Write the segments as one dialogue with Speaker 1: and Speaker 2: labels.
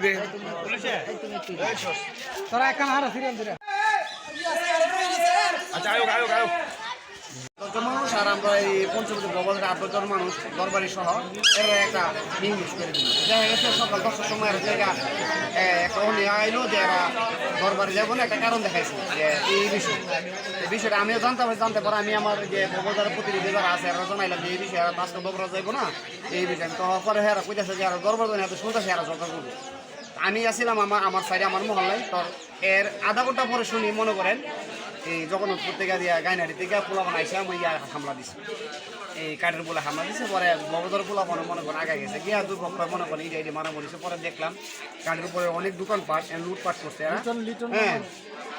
Speaker 1: দে আচ্ছা আয়ো আয়ো আয়ো
Speaker 2: দশজন মানুষ আর আমরা এই পঞ্চমী ভবনের আট দশজন মানুষ, দরবারি সহ, এরা একটা ইংলিশ করে দিল। দেখা গেছে সকাল দশটার সময় আর জায়গা একটা অনেক আইলো যে এরা দরবারে যাব না, একটা কারণ দেখাইছে যে এই বিষয়। এই বিষয়টা আমিও জানতে পারি জানতে পারি আমি আমার যে ভবনের প্রতিনিধি যারা আছে, এরা জানাইলাম যে এই বিষয়ে এরা আজকে দরবার যাইবো না, এই বিষয়ে তো পরে হেরা কইতেছে যে এরা দরবার দেয় না এত শুনতেছে এরা জগা করব। আমি আসছিলাম আমার আমার সাইডে আমার মহল্লায়, তো এর আধা ঘণ্টা পরে শুনি মনে করেন এই জগন্নাথপুর থেকে দিয়া গাইনারি থেকে পোলা বানাইছে আমি ইয়া হামলা দিছি। এই কাঠের পোলা হামলা দিছে পরে বগদর পোলা মনে মনে করেন আগে গেছে। গিয়া দুই পক্ষ মনে করেন এই মারা মরিছে পরে দেখলাম কাঠের উপরে অনেক দোকান পাট লুটপাট করছে হ্যাঁ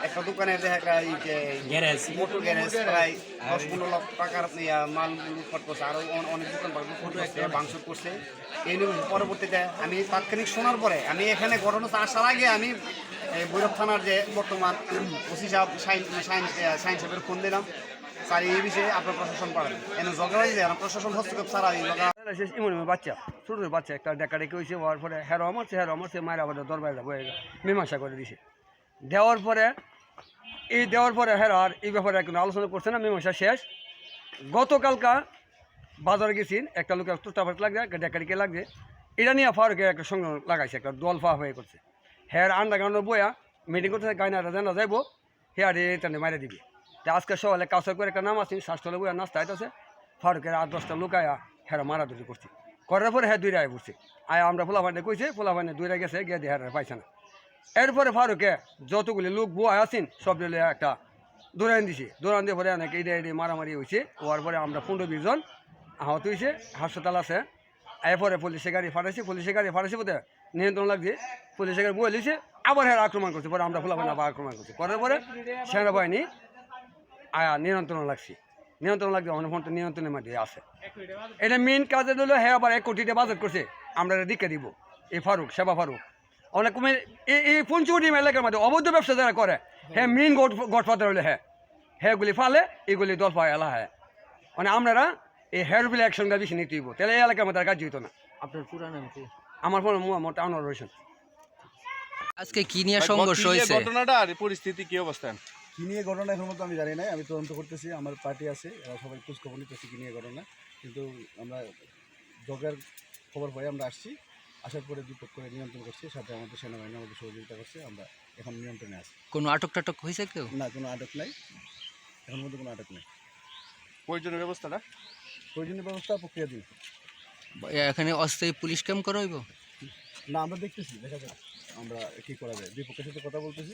Speaker 2: একটা দোকানে দেখা এই যে গ্যারেজ। মোটর গ্যারেজ প্রায় দশ পনেরো লাখ টাকার মাল লুটপাট করছে। আরও অন- অনেক দোকান ভাঙচুর করছে এই নিয়ে পরবর্তীতে আমি তাৎক্ষণিক শোনার পরে আমি এখানে ঘটনাতে আসার আগে আমি এই ভৈরব থানার যে বর্তমান ওসি সাহেব সাইন সাইন সাহেবের ফোন দিলাম। স্যার এই বিষয়ে আপনার প্রশাসন পারেন। এনে ঝগড়া যে প্রশাসন হস্তক্ষেপ ছাড়া এই
Speaker 3: শেষ ইমন বাচ্চা ছোট ছোট বাচ্চা একটা ডেকা ডেকে হয়েছে হওয়ার পরে হেরো মারছে হেরো মারছে মায়ের আবার দরবারে বয়ে মীমাংসা করে দিছে। দেওয়ার পরে এই দেওয়ার পরে হেরো আর এই ব্যাপারে কোনো আলোচনা করছে না, মীমাংসা শেষ। গতকালকা বাজারে গেছিন একটা লোকের তোতাপাত লাগছে, একটা ডেকাডিকে লাগছে। এটা নিয়ে ফারুকের একটা সঙ্গে লাগাইছে, একটা দল ফা হয়ে করছে। হ্যার আন্ডারগ্রাউন্ডে বয়া মিটিং করতে গাইনাটা জানা যাইব আর এটা মারে দিবি। তা আজকে সকালে কাউসার করে একটা নাম আছে, শ্বাসতলে বয়া নাস্তা আইতেছে ফারুকের আট দশটা লোক আয়া হেরা মারাধরি করছে। করার পরে হ্যাঁ দুইটা আয় পড়ছে আয় আমরা ফোলা ফান্ডে কইছে ফোলা ফান্ডে দুইটা গেছে, গিয়ে দিয়ে হেরা পাইছে না। এরপরে ফারুকে যতগুলি লোক, বুয়া আসিন সব একটা দৌড়ান দিছে। দৌড়ান দিয়ে পরে অনেক ইডে ইডে মারামারি হয়েছে হওয়ার পরে আমরা পনেরো বিশ জন আহত হয়েছে হাসপাতাল আছে। এরপরে পুলিশে গাড়ি ফাটাইছে, পুলিশে গাড়ি ফাটাইছে বোধ নিয়ন্ত্রণ লাগছে। পুলিশে গাড়ি বয়ে লিছে আবার হ্যাঁ আক্রমণ করছে। পরে আমরা ফোলা আবার আক্রমণ করছি। করার পরে সেনাবাহিনী আয়া নিয়ন্ত্রণ লাগছে। নিয়ন্ত্রণ লাগছে অনেক ফোন নিয়ন্ত্রণের মধ্যে আছে। এটা মেন কাজে হলো হ্যাঁ আবার এক কোটিটা বাজেট করছে। আমরা এটা দিকে দিব। এই ফারুক, সেবা ফারুক। অনেক কমে এই এই এলাকার মধ্যে অবৈধ ব্যবসা যারা করে হ্যাঁ মেন গড গডফাদার হলে হ্যাঁ হ্যাঁ গুলি ফালে এগুলি দল পায় এলা হ্যাঁ। মানে আপনারা এই হেয়ার বিল অ্যাকশনটা বেশি নিতে দিব তাহলে এই এলাকার মধ্যে কাজ হইতো না।
Speaker 4: আপনার পুরা নাম কি?
Speaker 3: আমার ফোন মোহাম্মদ আনোয়ার রয়েছেন
Speaker 4: আজকে কি নিয়ে সংঘর্ষ হয়েছে?
Speaker 1: ঘটনাটা আর পরিস্থিতি কি অবস্থা
Speaker 5: কী নিয়ে ঘটনা এখন মতো আমি জানি না আমি তদন্ত করতেছি আমার পার্টি আছে এরা সবাই খোঁজ খবর নিতেছি কী নিয়ে ঘটনা। কিন্তু আমরা জগের খবর পাই আমরা আসছি। আসার পরে দুপক্ষে পক্ষ নিয়ন্ত্রণ করছে সাথে আমাদের সেনাবাহিনী আমাদের সহযোগিতা করছে আমরা এখন নিয়ন্ত্রণে আছি।
Speaker 4: কোনো আটক টাটক হয়েছে কেউ?
Speaker 5: না কোনো আটক নাই। এখন মধ্যে কোনো আটক নেই।
Speaker 1: প্রয়োজনীয় ব্যবস্থাটা?
Speaker 5: প্রয়োজনীয় ব্যবস্থা প্রক্রিয়া দিন।
Speaker 4: এখানে অস্থায়ী পুলিশ ক্যাম্প করা হইব
Speaker 5: না আমরা দেখতেছি দেখা যাক আমরা কী করা যায়। দুই পক্ষের সাথে কথা বলতেছি